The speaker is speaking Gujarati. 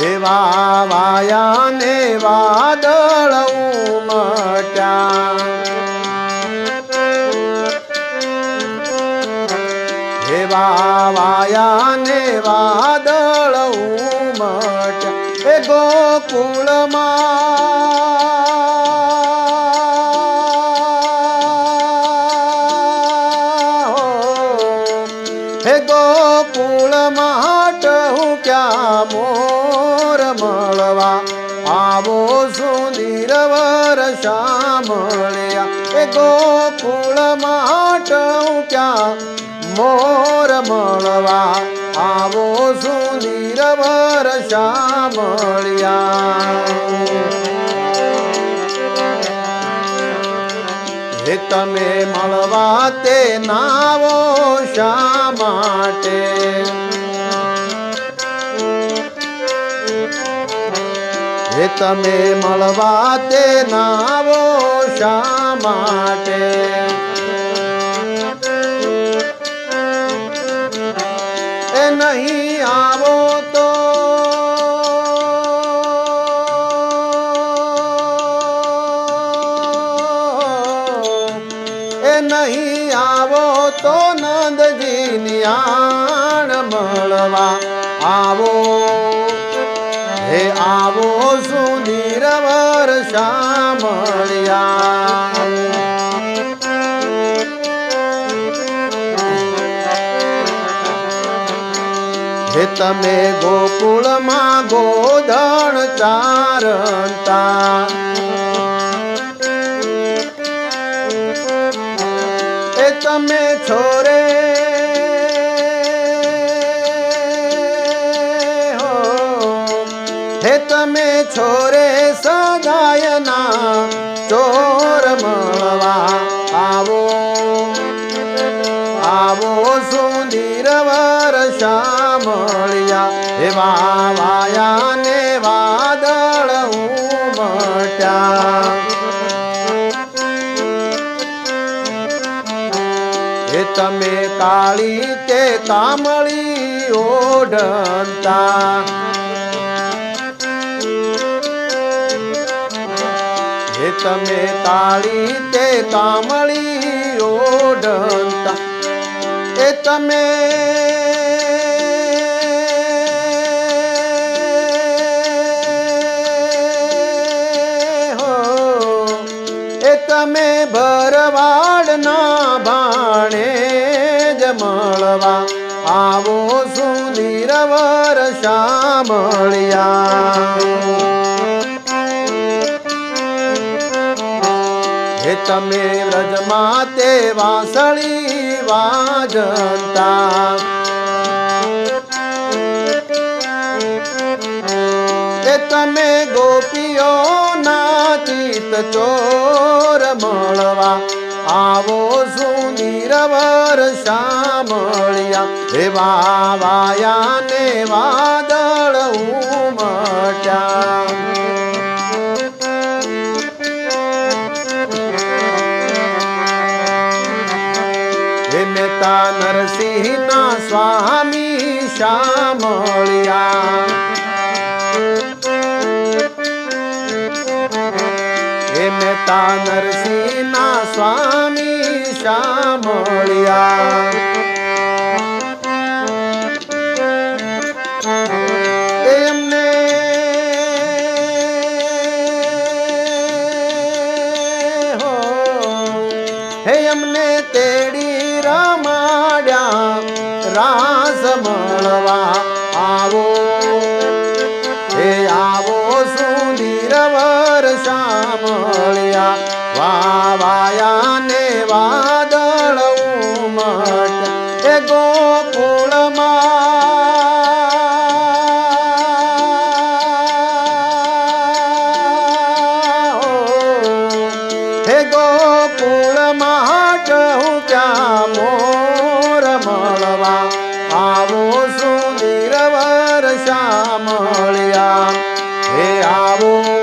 એવા વાયા ને વાદળ ઉમટ્યા એવા વાયા ને વાદળ ઉમટ્યા એ ગોકુળમાં હે ગોકુળ માટ હું ક્યાં મોર મળવા? આવો સુંદર વર્ષા મળ્યા એ ગોકુળ માટ હું ક્યાં મોર મળવા? આવો સુંદર વર્ષા મળ્યા હે તમે મળવા તે નાવો શા માટે? એ તમે મળવા તે નાવો શા માટે? એ નહીં આવો તો નહીં આવો તો નંદજી આણ મળવા. આવો, હે આવો સુધીર વર્ષા મળ્યા હે તમે ગોકુળમાં ગોધણ ચારતા તમે છોરે સદાયના ચોર મળવા આવો. આવો સુંદર વર્ષા મળ્યા. એવા વાયા ને વાદળ ઉમટ્યા. એ તમે કાળી તે કામળી ઓઢતા. તમે કાળી તે કામળી ઓઢતા. એ તમે એ તમે ભરવાડના ભાણે મળવા. આવો સુંદર વર્ષા મળ્યા હે તમે વ્રજમાં તે વાંસળી વાજતા. એ તમે ગોપીઓ નાચિત ચોર મળવા. આવો શું નિરવર મળ્યા હે વાયા ને વાદળ ઉમટ્યા. નરસિંહના સ્વામી શામળિયા. નેતા નરસિંહના સ્વામી શામળિયા. રમાડ્યા રાસ મળવા આવો. હે આવો સુધીર વર્ષા મળ્યા વા વાયા ને વા amor.